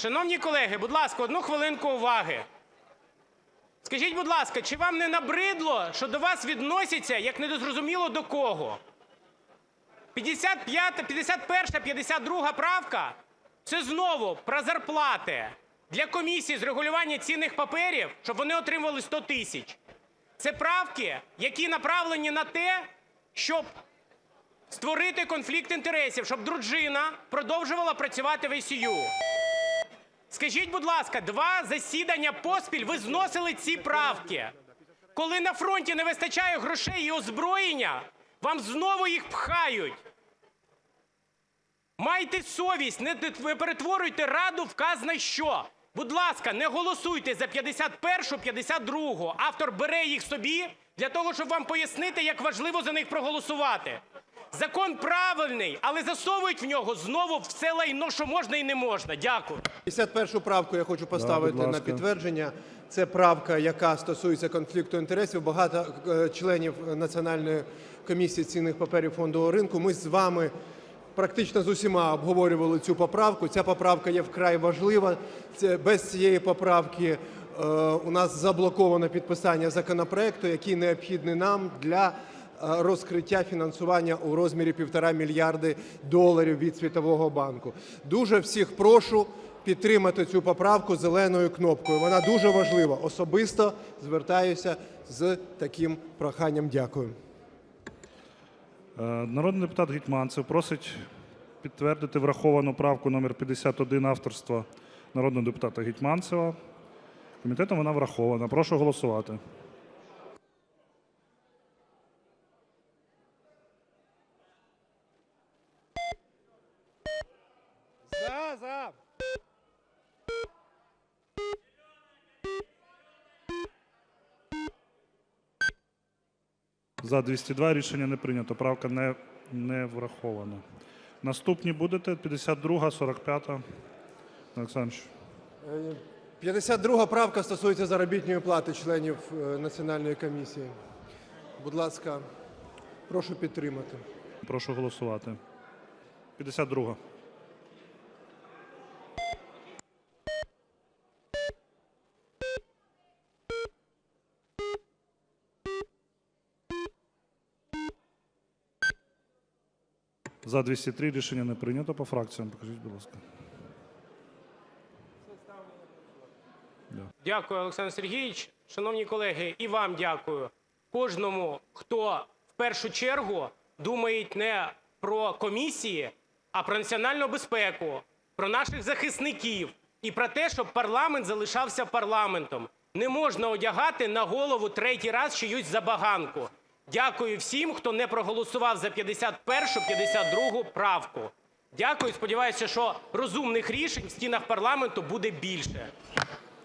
Шановні колеги, будь ласка, одну хвилинку уваги. Скажіть, будь ласка, чи вам не набридло, що до вас відносяться як недозрозуміло до кого? 55, 51, 52 правка – це знову про зарплати для комісії з регулювання цінних паперів, щоб вони отримували 100 тисяч. Це правки, які направлені на те, щоб створити конфлікт інтересів, щоб дружина продовжувала працювати в ICU. Скажіть, будь ласка, два засідання поспіль ви зносили ці правки. Коли на фронті не вистачає грошей і озброєння, вам знову їх пхають. Майте совість, не перетворюйте раду в казна що. Будь ласка, не голосуйте за 51-шу, 52-гу. Автор бере їх собі для того, щоб вам пояснити, як важливо за них проголосувати. Закон правильний, але засовують в нього знову все лайно, що можна і не можна. Дякую. 51 правку я хочу поставити будь на ласка. підтвердження. Це правка, яка стосується конфлікту інтересів. Багато е, членів Національної комісії цінних паперів фондового ринку. Ми з вами практично з усіма обговорювали цю поправку. Ця поправка є вкрай важлива. Це без цієї поправки е, у нас заблоковано підписання законопроекту, який необхідний нам для розкриття фінансування у розмірі півтора мільярди доларів від Світового банку. Дуже всіх прошу підтримати цю поправку зеленою кнопкою. Вона дуже важлива. Особисто звертаюся з таким проханням. Дякую. Е, Народний депутат Гетманцев просить підтвердити враховану правку номер 51 авторства народного депутата Гетманцева. Комітетом вона врахована. Прошу голосувати. За 202 рішення не прийнято. Правка не, не врахована. Наступні будете 52, 45. Олександр. 52 правка стосується заробітної плати членів е, Національної комісії. Будь ласка, прошу підтримати. Прошу голосувати. 52. За 203 рішення не прийнято. По фракціям покажіть, будь ласка. Дякую, Олександр Сергійович. Шановні колеги, і вам дякую. Кожному, хто в першу чергу думає не про комісії, а про національну безпеку, про наших захисників і про те, щоб парламент залишався парламентом. Не можна одягати на голову третій раз чиюсь забаганку. Дякую всім, хто не проголосував за 51-шу, 52-гу правку. Дякую. Сподіваюся, що розумних рішень в стінах парламенту буде більше.